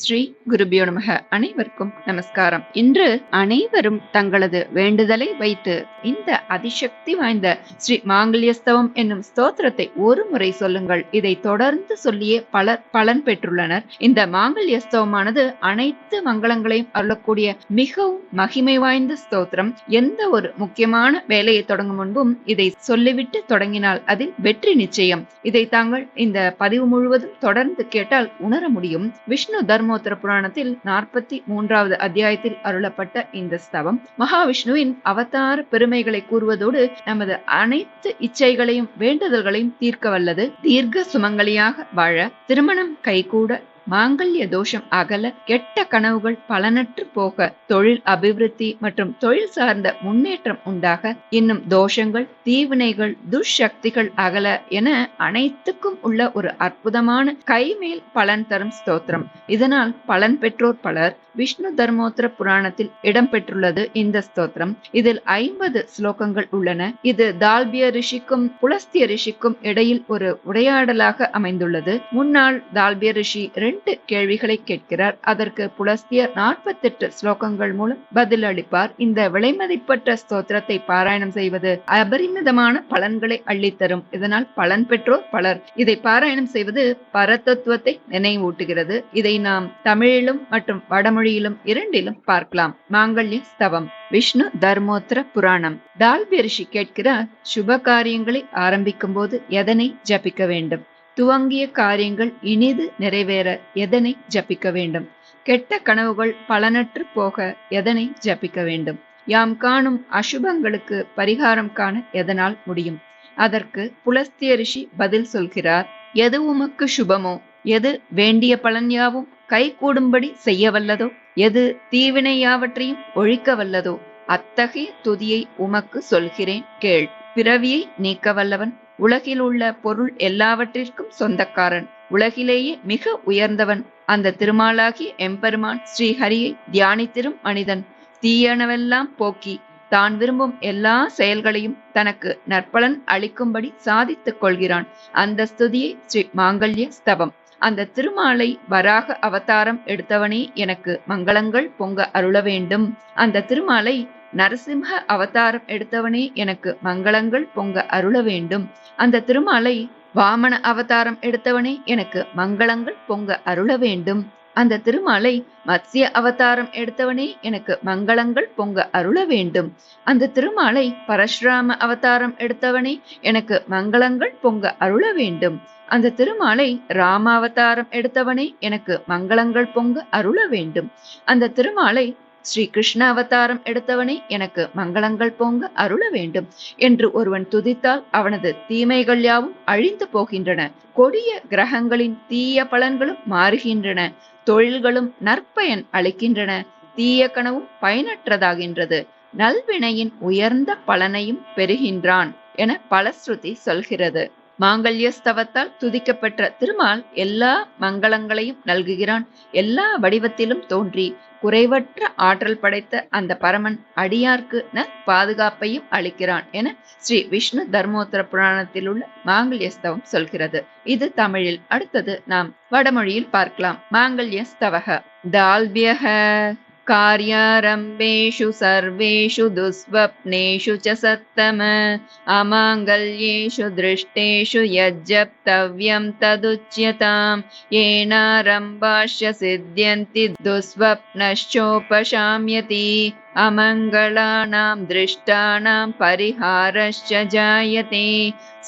ஸ்ரீ குருபியோ நமக. அனைவருக்கும் நமஸ்காரம். இன்று அனைவரும் தங்களது வேண்டுதலை வைத்து இந்த அதிசக்தி வாய்ந்த ஸ்ரீ மாங்கல்யஸ்தவம் என்னும் ஸ்தோத்திரத்தை ஒரு முறை சொல்லுங்கள். இதை தொடர்ந்து சொல்லியே பலர் பலன் பெற்றுள்ளனர். இந்த மாங்கல்யஸ்தவமானது அனைத்து மங்களங்களையும் அருளக்கூடிய மிகவும் மகிமை வாய்ந்த ஸ்தோத்திரம். எந்த ஒரு முக்கியமான வேலையை தொடங்கும் முன்பும் இதை சொல்லிவிட்டு தொடங்கினால் அதில் வெற்றி நிச்சயம். இதை தாங்கள் இந்த பதிவு முழுவதும் தொடர்ந்து கேட்டால் உணர முடியும். விஷ்ணு தர்ம தர்மோத்தர புராணத்தில் நாற்பத்தி மூன்றாவது அத்தியாயத்தில் அருளப்பட்ட இந்த ஸ்தவம். மகாவிஷ்ணுவின் அவதார பெருமைகளை கூறுவதோடு நமது அனைத்து இச்சைகளையும் வேண்டுதல்களையும் தீர்க்க வல்லது தீர்க்க சுமங்கலியாக வாழ திருமணம் கைகூட மாங்கல்ய தோஷம் அகல கெட்ட கனவுகள் பலனற்று போக தொழில் அபிவிருத்தி மற்றும் தொழில் சார்ந்த முன்னேற்றம் உண்டாக இன்னும் தோஷங்கள் தீவினைகள் துஷ்சக்திகள் அகல என அனைத்துக்கும் உள்ள ஒரு அற்புதமான கைமேல் பலன் தரும் ஸ்தோத்திரம். இதனால் பலன் பெற்றோர் பலர் விஷ்ணு தர்மோத்திர புராணத்தில் இடம்பெற்றுள்ளது இந்த ஸ்தோத்திரம். இதில் ஐம்பது ஸ்லோகங்கள் உள்ளன. இது தால்பிய ரிஷிக்கும் புலஸ்திய ரிஷிக்கும் இடையில் ஒரு உரையாடலாக அமைந்துள்ளது. முன்னாள் தால்பிய ரிஷி எட்டு கேள்விகளை கேட்கிறார். அதற்கு புலஸ்தியர் நாற்பத்தெட்டு ஸ்லோகங்கள் மூலம் பதில் அளிப்பார். இந்த விலைமதிப்பற்ற ஸ்தோத்திரத்தை பாராயணம் செய்வது அபரிமிதமான பலன்களை அள்ளித்தரும். இதனால் பலன் பெற்றோர் பலர். இதை பாராயணம் செய்வது பரதத்துவத்தை நினைவூட்டுகிறது. இதை நாம் தமிழிலும் மற்றும் வடமொழியிலும் இரண்டிலும் பார்க்கலாம். மாங்கல்ய ஸ்தவம் விஷ்ணு தர்மோத்திர புராணம். தால்பிய ரிஷி கேட்கிறார் சுப காரியங்களை ஆரம்பிக்கும் போது எதனை ஜபிக்க வேண்டும்? துவங்கிய காரியங்கள் இனிது நிறைவேற எதனை ஜபிக்க வேண்டும்? கெட்ட கனவுகள் பலனற்று போக எதனை ஜபிக்க வேண்டும்? யாம் காணும் அசுபங்களுக்கு பரிகாரம் காண எதனால் முடியும்? அதற்கு புலஸ்திய ரிஷி பதில் சொல்கிறார் எது உமக்கு சுபமோ? எது வேண்டிய பலன் யாவும் கை கூடும்படி செய்ய வல்லதோ எது தீவினை யாவற்றையும் ஒழிக்க வல்லதோ அத்தகைய துதியை உமக்கு சொல்கிறேன் கேள். பிறவியை நீக்க வல்லவன் உலகில் உள்ள பொருள் எல்லாவற்றிற்கும் சொந்தக்காரன். உலகிலேயே மிக உயர்ந்தவன். அந்த திருமாலாகிய எம்பெருமான் ஸ்ரீஹரியை தியானித்திரும் மனிதன். தீயனவெல்லாம் போக்கி தான் விரும்பும் எல்லா செயல்களையும் தனக்கு நற்பலன் அளிக்கும்படி சாதித்துக் கொள்கிறான். அந்த ஸ்துதியை ஸ்ரீ மாங்கல்ய ஸ்தவம் அந்த திருமாலை வராக அவதாரம் எடுத்தவனே எனக்கு மங்களங்கள் பொங்க அருள வேண்டும். அந்த திருமாலை நரசிம்ஹ அவதாரம் எடுத்தவனே எனக்கு மங்களங்கள் பொங்க அருள வேண்டும். அந்த திருமாலை வாமன அவதாரம் எடுத்தவனே எனக்கு மங்களங்கள் பொங்க அருள வேண்டும். அந்த திருமாலை மத்ய அவதாரம் எடுத்தவனே எனக்கு மங்களங்கள் பொங்க அருள வேண்டும். அந்த திருமாலை பரசுராம அவதாரம் எடுத்தவனே எனக்கு மங்களங்கள் பொங்க அருள வேண்டும். அந்த திருமாலை ராம அவதாரம் எடுத்தவனே எனக்கு மங்களங்கள் பொங்க அருள வேண்டும். அந்த திருமாலை ஸ்ரீ கிருஷ்ண அவதாரம் எடுத்தவனே எனக்கு மங்களங்கள் போங்க அருள வேண்டும் என்று ஒருவன் துதித்தால் அவனது தீமைகள் யாவும் அழிந்து போகின்றன. கொடிய கிரகங்களின் தீய பலன்களும் மாறுகின்றன. தொழில்களும் நற்பயன் அளிக்கின்றன. தீய கனவும் பயனற்றதாகின்றது. நல்வினையின் உயர்ந்த பலனையும் பெறுகின்றான் என பலஸ்ருதி சொல்கிறது. மாங்கல்யஸ்தவத்தால் துதிக்கப்பெற்ற திருமால் எல்லா மங்களங்களையும் நல்குகிறான். எல்லா வடிவத்திலும் தோன்றி குறைவற்ற ஆற்றல் படைத்த அந்த பரமன் அடியார்க்கு ந பாதுகாப்பையும் அளிக்கிறான் என ஸ்ரீ விஷ்ணு தர்மோத்தர புராணத்தில் உள்ள மாங்கல்யஸ்தவம் சொல்கிறது. இது தமிழில். அடுத்தது நாம் வடமொழியில் பார்க்கலாம். மாங்கல்யஸ்தவக. தால்பியக कार्यारम्भेषु सर्वेषु दुःस्वप्नेषु च सत्तम अमाङ्गल्येषु दृष्टेषु यज्जप्तव्यं तदुच्यताम् येनारम्भाश्च सिद्ध्यन्ति दुःस्वप्नश्चोपशाम्यति अमङ्गलानां दृष्टानां परिहारश्च जायते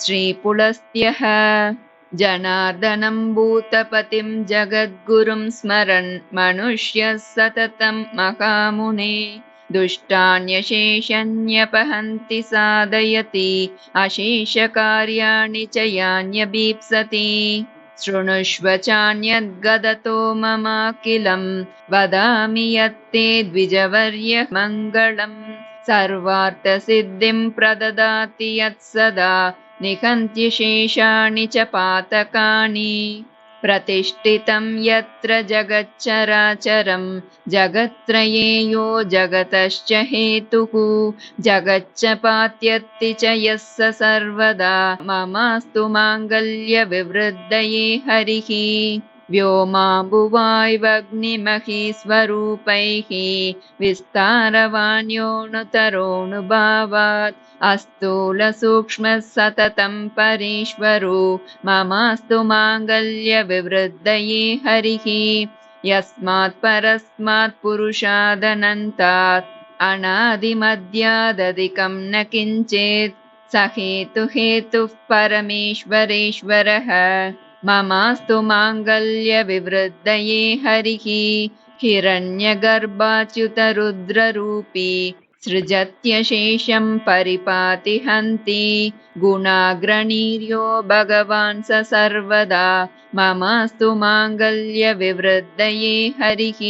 श्रीपुलस्त्यः जनार्दनं भूतपतिं जगद्गुरुं स्मरन् मनुष्यः सततं महामुने। दुष्टान्यशेषन्यपहन्ति साधयति अशेषकार्याणि च यान्यभीप्सति। शृणुष्व चान्यद्गदतो ममाखिलं वदामि यत्ते द्विजवर्य मङ्गलम् सर्वार्थसिद्धिं प्रददाति यत्सदा निहन्त्यशेषाणि च पातकानि। प्रतिष्ठितं यत्र जगच्चराचरं जगत्त्रये यो जगतश्च हेतुः। जगच्च पात्यत्ति च यः स सर्वदा ममास्तु माङ्गल्यविवृद्धये हरिः। व्योमाम्बुवाय्वग्निमहीस्वरूपैः विस्तारवाण्योऽणुतरोऽणुभावात् अस्तूलसूक्ष्मः सततं परेश्वरो ममास्तु माङ्गल्यविवृद्धये हरिः। यस्मात् परस्मात् पुरुषादनन्तात् अनादिमद्यादधिकं न किञ्चित् स हेतुहेतुः परमेश्वरेश्वरः। ममास्तु माङ्गल्यविवृद्धये हरिः। हिरण्यगर्भाच्युतरुद्ररूपी सृजत्यशेषं परिपाति हन्ति गुणाग्रणीर्यो भगवान् स सर्वदा ममास्तु माङ्गल्यविवृद्धये हरिः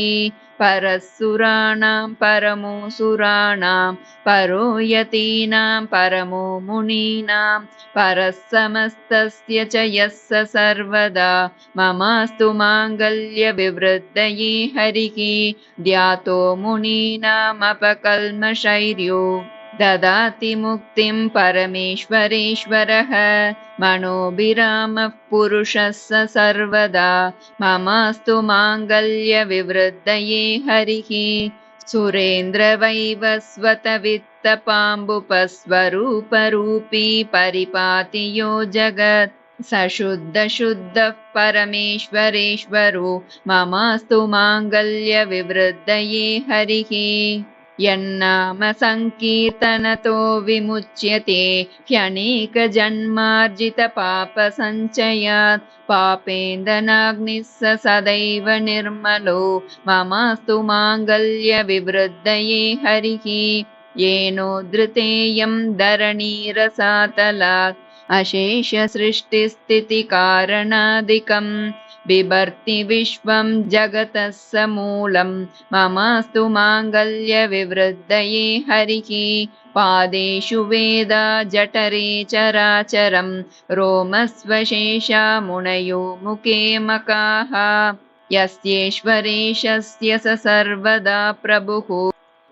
परसुराणां परमोऽसुराणां परो यतीनां परमो मुनीनां परः समस्तस्य च यः स सर्वदा। ममास्तु माङ्गल्यविवृद्धये हरिः ध्यातो मुनीनामपकल्मशैर्यो ददाति मुक्तिं परमेश्वरेश्वरः मनोभिरामः पुरुषः स सर्वदा। ममास्तु माङ्गल्यविवृद्धये हरिः। सुरेन्द्रवैवस्वतवित्तपाम्बुपस्वरूपरूपी परिपाति यो जगत्। स शुद्धशुद्धः परमेश्वरेश्वरो ममास्तु माङ्गल्यविवृद्धये हरिः यन्नाम सङ्कीर्तनतो विमुच्यते ह्यनेकजन्मार्जितपापसञ्चयात् पापेन्दनाग्निः स सदैव निर्मलो ममास्तु माङ्गल्यविवृद्धये हरिः येनोद्धृतेयं धरणीरसातलात् अशेषसृष्टिस्थितिकारणादिकम् बिभर्ति विश्वं जगतः स मूलं ममास्तु माङ्गल्यविवृद्धये हरिः। पादेषु वेदा जठरे चराचरं। रोमस्वशेषा मुनयो मुखे मकाः। यस्येश्वरेशस्य स सर्वदा प्रभुः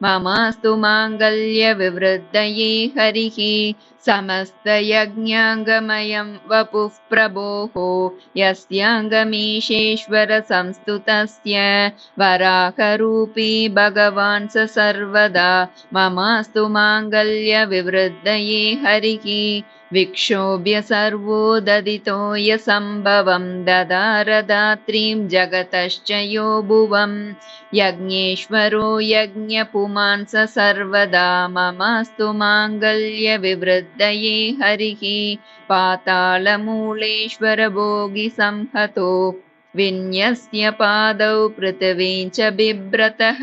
ममास्तु माङ्गल्यविवृद्धये हरिः। समस्तयज्ञाङ्गमयं वपुः प्रभोः। यस्याङ्गमीशेश्वरसंस्तुतस्य वराकरूपी भगवान् स सर्वदा। ममास्तु माङ्गल्यविवृद्धये हरिः विक्षोभ्य सर्वो ददितो यसम्भवं ददारदात्रीं जगतश्च यो भुवं यज्ञेश्वरो यज्ञपुमान् स सर्वदा ममास्तु माङ्गल्यविवृद्धये हरिः। पातालमूलेश्वरभोगिसंहतो विन्यस्य पादौ पृथिवी च बिभ्रतः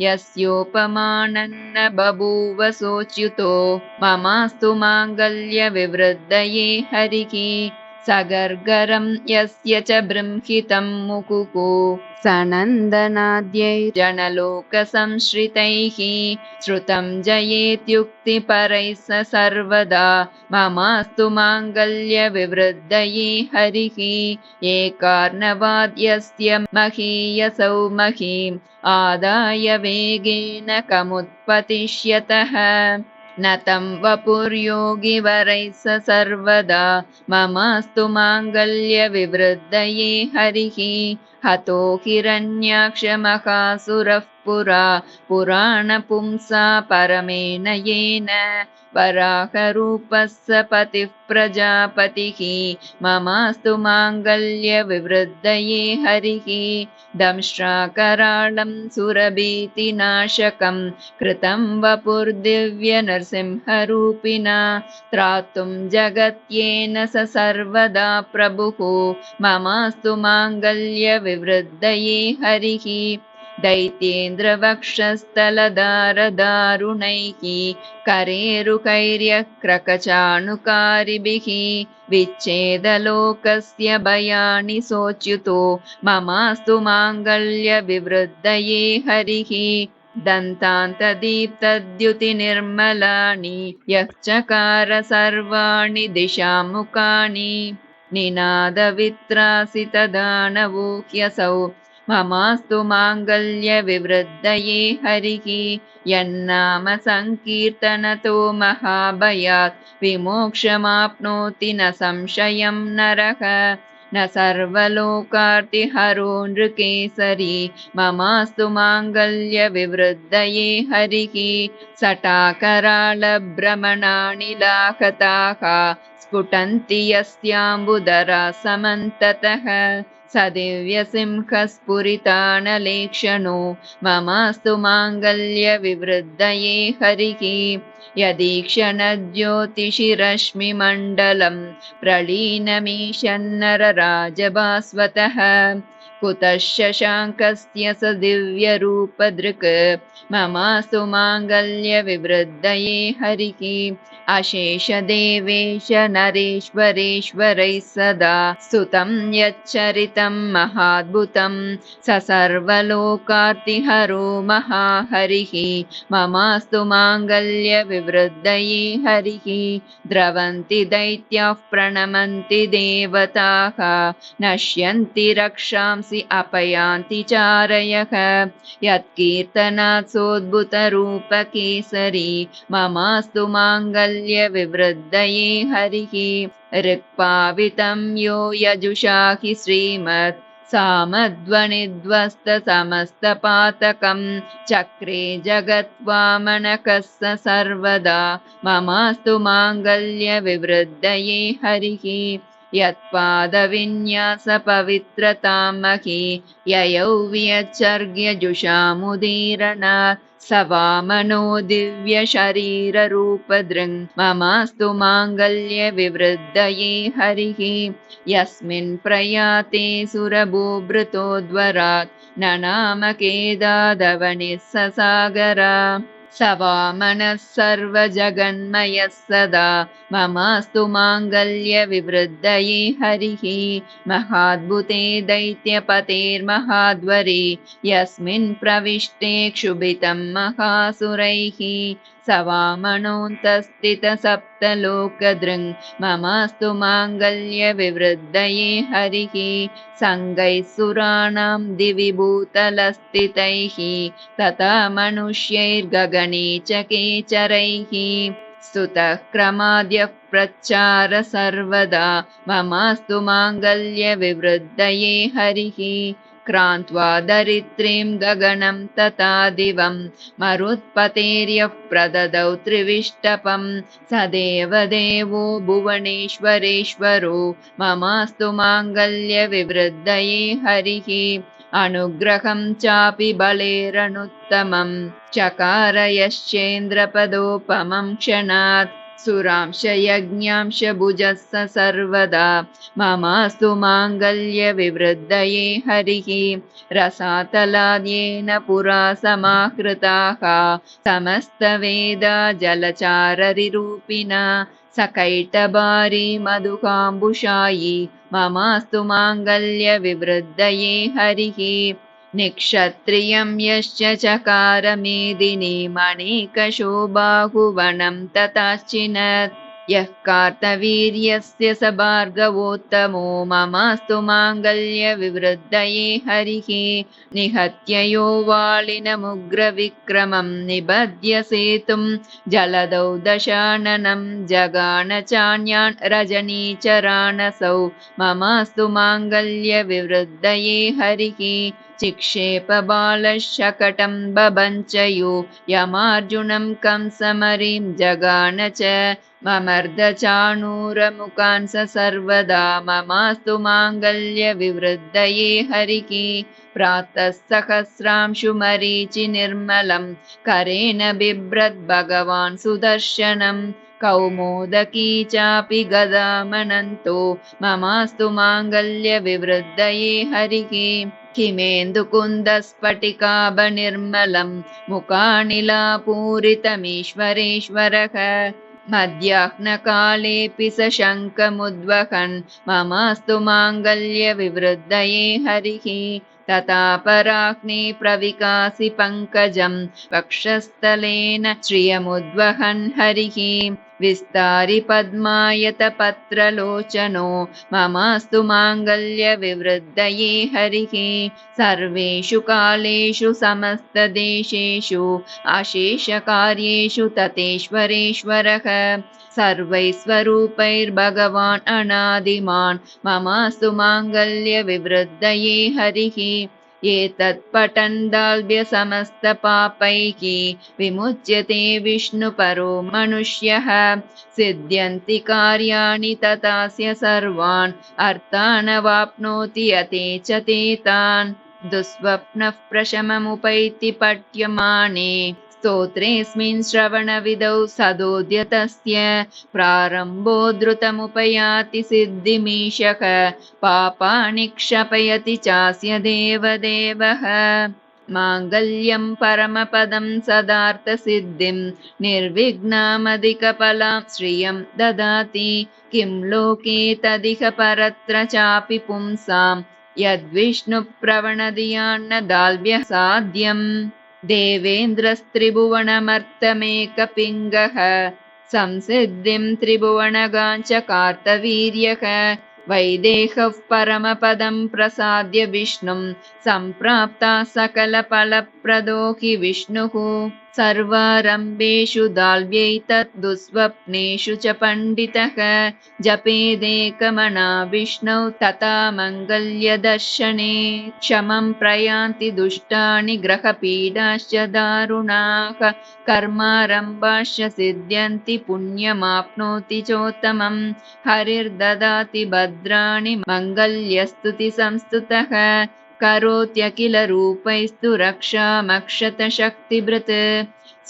यस्योपमानन्न बभूव सोच्युतो ममास्तु माङ्गल्यविवृद्धये हरिः सगर्गरं यस्य च बृंहितं मुकुको। सनन्दनाद्यैर्जनलोकसंश्रितैः श्रुतं जयेत्युक्तिपरैः स सर्वदा। ममास्तु माङ्गल्यविवृद्धये हरिः। एकार्णवाद्यस्य महीयसौ महीम् आदाय वेगेन कमुत्पतिष्यतः न तं वपुर्योगिवरैः स सर्वदा। ममास्तु माङ्गल्यविवृद्धये हरिः। हतो हिरण्याक्षमकासुरः पुरा। पुराणपुंसा परमेन येन वराहरूपः स पतिः प्रजापतिः। ममास्तु माङ्गल्यविवृद्धये हरिः। दंष्ट्राकराळं सुरभीतिनाशकं कृतं वपुर्दिव्यनरसिंहरूपिणा त्रातुं जगत्येन स सर्वदा प्रभुः। ममास्तु माङ्गल्यविवृद्धये हरिः दैत्येन्द्रवक्षस्थलदारदारुणैः करेरुकैर्यक्रकचाणुकारिभिः विच्छेदलोकस्य भयानि सोच्युतो ममास्तु माङ्गल्यविवृद्धये हरिः। दन्तान्तदीप्तद्युतिनिर्मलानि यः चकार सर्वाणि दिशामुखानि निनादवित्रासितदानवोह्यसौ ममास्तु माङ्गल्यविवृद्धये हरिः। यन्नाम सङ्कीर्तनतो महाभयात्। विमोक्षमाप्नोति न संशयं नरः। न सर्वलोकार्तिहरो नृकेसरी। ममास्तु माङ्गल्यविवृद्धये हरिः। सटाकराळभ्रमणानि लाहताः स्फुटन्ति यस्याम्बुदरा समन्ततः स दिव्यसिंहस्फुरितानलेक्षणो ममास्तु माङ्गल्यविवृद्धये हरिः। यदीक्षणज्योतिषिरश्मिमण्डलम् प्रलीनमीशन्नरराजभास्वतः कुतः शशाङ्कस्य स दिव्यरूपदृक्। ममास्तु माङ्गल्यविवृद्धये हरिः। अशेषदेवेश नरेश्वरेश्वरैः सदा स्तुतं यच्चरितं महाद्भुतं। स सर्वलोकार्तिहरो महाहरिः। ममास्तु माङ्गल्यविवृद्धये हरिः। द्रवन्ति दैत्याः प्रणमन्ति देवताः। नश्यन्ति अपयान्ति चारयः यत्कीर्तनात् सोद्भुतरूपकेसरी ममास्तु माङ्गल्य विवृद्धये हरिः। ऋक्पावितं यो यजुषा हि श्रीमत् सामध्वनिध्वस्तसमस्तपातकं। चक्रे जगत्वामनकः स सर्वदा ममास्तु माङ्गल्यविवृद्धये हरिः यत्पादविन्यासपवित्रतां मही ययौ व्यचर्ग्यजुषामुदीरणात् स वामनो दिव्यशरीररूपदृङ् ममास्तु माङ्गल्यविवृद्धये हरिः यस्मिन् प्रयाते सुरभूभृतोद्वरात् न नाम केदादवनिः स वामनः सर्वजगन्मयः सदा। ममास्तु माङ्गल्यविवृद्धये हरिः। महाद्भुते दैत्यपतेर्महाद्वरे। यस्मिन् प्रविष्टे क्षुभितं महासुरैः स वामनोऽन्तस्थितसप्तलोकदृङ् ममास्तु माङ्गल्यविवृद्धये हरिः। सङ्गैः सुराणां दिवि भूतलस्थितैः। तथा मनुष्यैर्गगने च केचरैः। स्तुतः क्रमाद्यः प्रच्चार सर्वदा। ममास्तु माङ्गल्यविवृद्धये हरिः क्रान्त्वा दरित्रीं गगनं तथा दिवं मरुत्पतेर्यः प्रददौ त्रिविष्टपं। स देवदेवो भुवनेश्वरेश्वरो ममास्तु माङ्गल्यविवृद्धये हरिः। अनुग्रहं चापि बलेरनुत्तमं। चकार यश्चेन्द्रपदोपमं क्षणात् सुरांश यज्ञांश भुजः स सर्वदा। ममास्तु माङ्गल्यविवृद्धये हरिः। रसातलाद्येन पुरा समाहृताः। समस्तवेदा जलचाररिरूपिणा। सकैटबारी मधुकाम्बुषायी ममास्तु माङ्गल्यविवृद्धये हरिः निक्षत्रियं यश्च चकारमेदिनी मणिकशोबाहुवनं तथाश्चिनत् यः कार्तवीर्यस्य स भार्गवोत्तमो ममास्तु माङ्गल्यविवृद्धये हरिः। निहत्य यो वालिनमुग्रविक्रमं निबध्य सेतुं जलदौ दशाननं जगान चान्यान् रजनीचराणसौ ममास्तु माङ्गल्यविवृद्धये हरिः चिक्षेपबालशकटं बभञ्चयो यमार्जुनं कंसमरीं जगान च ममर्दचाणूरमुखान् स सर्वदा ममास्तु माङ्गल्यविवृद्धये हरिः प्रातः सहस्रांशुमरीचि निर्मलं करेण बिभ्रद् भगवान् सुदर्शनम् कौमोदकी चापि गदामनन्तो। ममास्तु माङ्गल्यविवृद्धये हरिः किमेन्दुकुन्दस्फटिकाभनिर्मलं मुखानिलापूरितमीश्वरेश्वरः। मध्याह्नकालेऽपि स शङ्खमुद्वहन्। ममास्तु माङ्गल्यविवृद्धये हरिः तथा पराग्ने प्रविकासि पङ्कजं वक्षस्थलेन श्रियमुद्वहन् हरिः। विस्तारि पद्मायतपत्रलोचनो ममास्तु माङ्गल्यविवृद्धये हरिः। सर्वेषु कालेषु समस्तदेशेषु अशेषकार्येषु ततेश्वरेश्वरः स सर्वैस्वरूपैर्भगवान् अनादिमान् ममास्तु माङ्गल्यविवृद्धये हरिः। एतत् पठन् दाल्भ्यसमस्तपापैः विमुच्यते विष्णुपरो मनुष्यः। सिद्ध्यन्ति कार्याणि तथास्य सर्वान् अर्थानवाप्नोति यते च ते तान्। दुःस्वप्नः प्रशममुपैति पठ्यमाने स्तोत्रेऽस्मिन् श्रवणविदौ सदोद्यतस्य प्रारम्भो द्रुतमुपयाति सिद्धिमीशः पापानि क्षपयति चास्य देवदेवः। माङ्गल्यं परमपदं सदार्थसिद्धिं निर्विघ्नामधिकफलां श्रियं ददाति। किं लोके तदिह परत्र चापि पुंसां यद्विष्णुप्रवणधियान्न दाल्भ्यः साध्यम् देवेन्द्रस्त्रिभुवनमर्तमेकपिङ्गः संसिद्धिं त्रिभुवनगाञ्च कार्तवीर्यः वैदेहः परमपदं प्रसाद्य विष्णुं सम्प्राप्ता सकलफलप्रदो हि विष्णुः सर्वारम्भेषु दाल्व्यैतत् दुःस्वप्नेषु च पण्डितः। जपेदेकमना विष्णौ तथा मङ्गल्यदर्शने। क्षमं प्रयान्ति दुष्टानि ग्रहपीडाश्च दारुणाः। कर्मारम्भाश्च सिद्ध्यन्ति पुण्यमाप्नोति चोत्तमम् हरिर्ददाति भद्राणि मङ्गल्यस्तुतिसंस्तुतः करोत्यखिल रूपैस्तु रक्षामक्षतशक्तिभृत।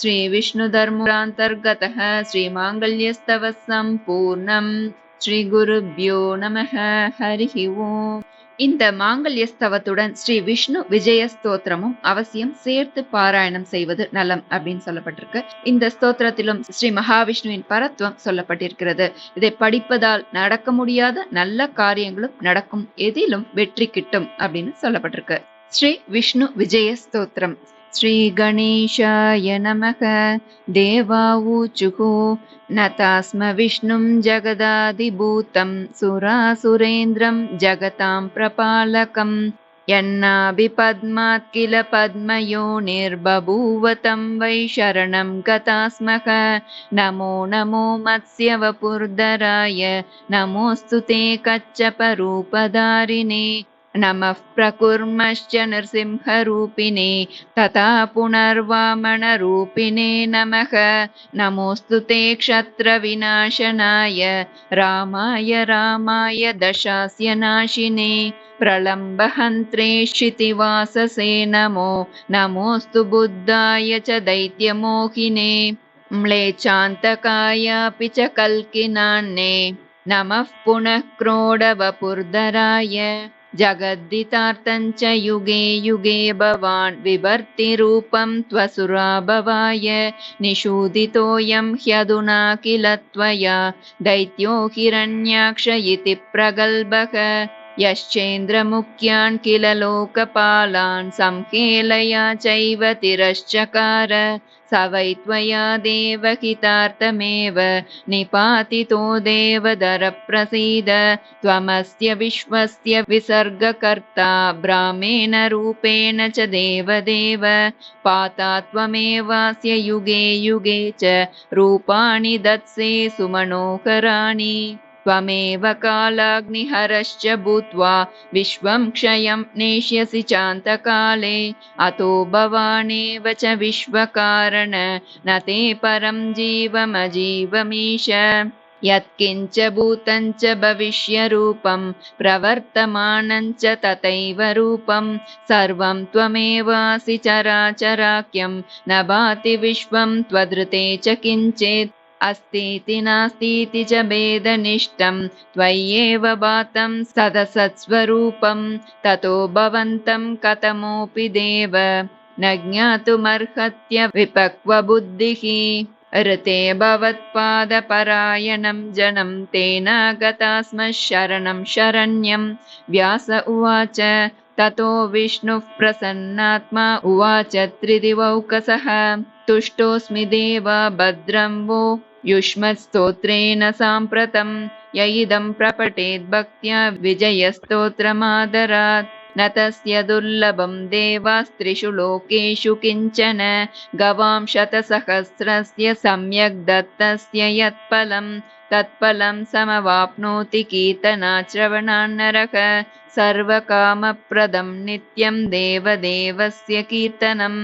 श्रीविष्णुधर्मरान्तर्गतः श्रीमाङ्गल्यस्तव सम्पूर्णम्। श्रीगुरुभ्यो नमः। हरिः ओम्। இந்த மாங்கல்ய ஸ்தவத்துடன் ஸ்ரீ விஷ்ணு விஜய ஸ்தோத்திரமும் அவசியம் சேர்த்து பாராயணம் செய்வது நலம் அப்படின்னு சொல்லப்பட்டிருக்கு. இந்த ஸ்தோத்திரத்திலும் ஸ்ரீ மகாவிஷ்ணுவின் பரத்துவம் சொல்லப்பட்டிருக்கிறது. இதை படிப்பதால் நடக்க முடியாத நல்ல காரியங்களும் நடக்கும். எதிலும் வெற்றி கிட்டும் அப்படின்னு சொல்லப்பட்டிருக்கு. ஸ்ரீ விஷ்ணு விஜய ஸ்தோத்திரம். श्रीगणेशाय नमः। देवावूचुः नतास्म विष्णुं जगदादिभूतं। सुरासुरेन्द्रं जगतां प्रपालकम्। यन्नाभिपद्मात् किल पद्मयो निर्बभूव तं वै शरणं गता स्मः नमो नमो मत्स्यवपुर्धराय। नमोऽस्तु ते कच्छपरूपधारिणे नमः प्रकुर्मश्च नृसिंहरूपिणे तथा पुनर्वामनरूपिणे नमः। नमोऽस्तु ते क्षत्रविनाशनाय। रामाय रामाय दशास्य नाशिने प्रलम्बहन्त्रे क्षितिवाससे नमो। नमोऽस्तु बुद्धाय च दैत्यमोहिने। म्लेचान्तकायापि च कल्किनान्ने। नमः पुनः क्रोडवपुर्धराय जगद्दितार्थञ्च युगे युगे भवान् विभर्तिरूपं त्वसुराभवाय निषूदितोऽयं ह्यधुना किल त्वया दैत्यो हिरण्याक्ष इति प्रगल्भः यश्चेन्द्रमुख्यान् किल लोकपालान् संहेलया चैव तिरश्चकार। स वै त्वया देवहितार्थमेव निपातितो देवदरप्रसीद। त्वमस्य विश्वस्य विसर्गकर्ता ब्राह्मेण रूपेण च देवदेव। पाता त्वमेवास्य युगे युगे च रूपाणि दत्से सुमनोहराणि त्वमेव कालाग्निहरश्च भूत्वा विश्वं क्षयं नेष्यसि चान्तकाले। अतो भवानेव च विश्वकारण न ते परं जीवमजीवमीश। यत्किञ्च भूतञ्च भविष्यरूपं प्रवर्तमानञ्च तथैव रूपं। सर्वं त्वमेवासि चराचराख्यं न भाति विश्वं त्वदृते च किञ्चित् अस्तीति नास्तीति च भेदनिष्ठं त्वय्येव भातं सदसत्स्वरूपं ततो भवन्तं कथमोऽपि देव न ज्ञातुमर्हत्य विपक्वबुद्धिः ऋते भवत्पादपरायणं जनं तेन गता स्म शरणं शरण्यं। व्यास उवाच ततो विष्णुः प्रसन्नात्मा उवाच त्रिदिवौकसः। तुष्टोऽस्मि देव भद्रं वो युष्मत्स्तोत्रेण साम्प्रतं य इदं प्रपठेद्भक्त्या विजयस्तोत्रमादरात्। न तस्य दुर्लभं देवास्त्रिषु लोकेषु किञ्चन। गवां शतसहस्रस्य सम्यग् दत्तस्य यत्फलम् तत्फलं समवाप्नोति कीर्तनाश्रवणान्नरः सर्वकामप्रदं नित्यं देवदेवस्य कीर्तनम्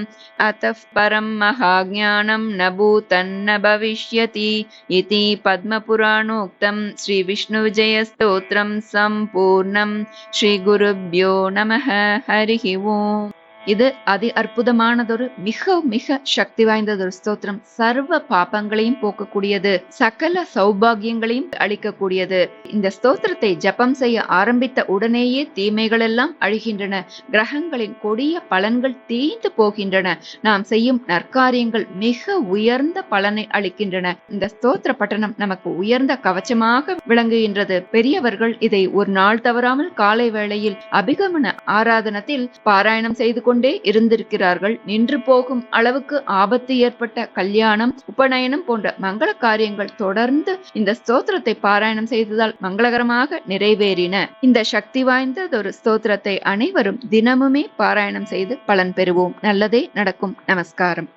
अतः परं महाज्ञानं न भूतन्न भविष्यति इति पद्मपुराणोक्तं श्रीविष्णुविजयस्तोत्रं सम्पूर्णं श्रीगुरुभ्यो नमः। हरिः ओम्। இது அதி அற்புதமானதொரு மிக மிக சக்தி வாய்ந்ததொரு ஸ்தோத்திரம். சர்வ பாபங்களையும் போக்கக்கூடியது சகல சௌபாகியங்களையும் அளிக்கக்கூடியது. இந்த ஸ்தோத்திரத்தை ஜபம் செய்ய ஆரம்பித்த உடனேயே தீமைகள் எல்லாம் அழிகின்றன. கிரகங்களின் கொடிய பலன்கள் தீந்து போகின்றன. நாம் செய்யும் நற்காரியங்கள் மிக உயர்ந்த பலனை அளிக்கின்றன. இந்த ஸ்தோத்திர பட்டணம் நமக்கு உயர்ந்த கவச்சமாக விளங்குகின்றது. பெரியவர்கள் இதை ஒரு நாள் தவறாமல் காலை வேளையில் அபிகமன ஆராதனத்தில் பாராயணம் செய்து கொண்டு கொண்டே இருந்திருக்கிறார்கள். நின்று போகும் அளவுக்கு ஆபத்து ஏற்பட்ட கல்யாணம் உபநயனம் போன்ற மங்கள காரியங்கள் தொடர்ந்து இந்த ஸ்தோத்திரத்தை பாராயணம் செய்ததால் மங்களகரமாக நிறைவேறின. இந்த சக்தி வாய்ந்ததொரு ஸ்தோத்திரத்தை அனைவரும் தினமுமே பாராயணம் செய்து பலன் பெறுவோம். நல்லதே நடக்கும். நமஸ்காரம்.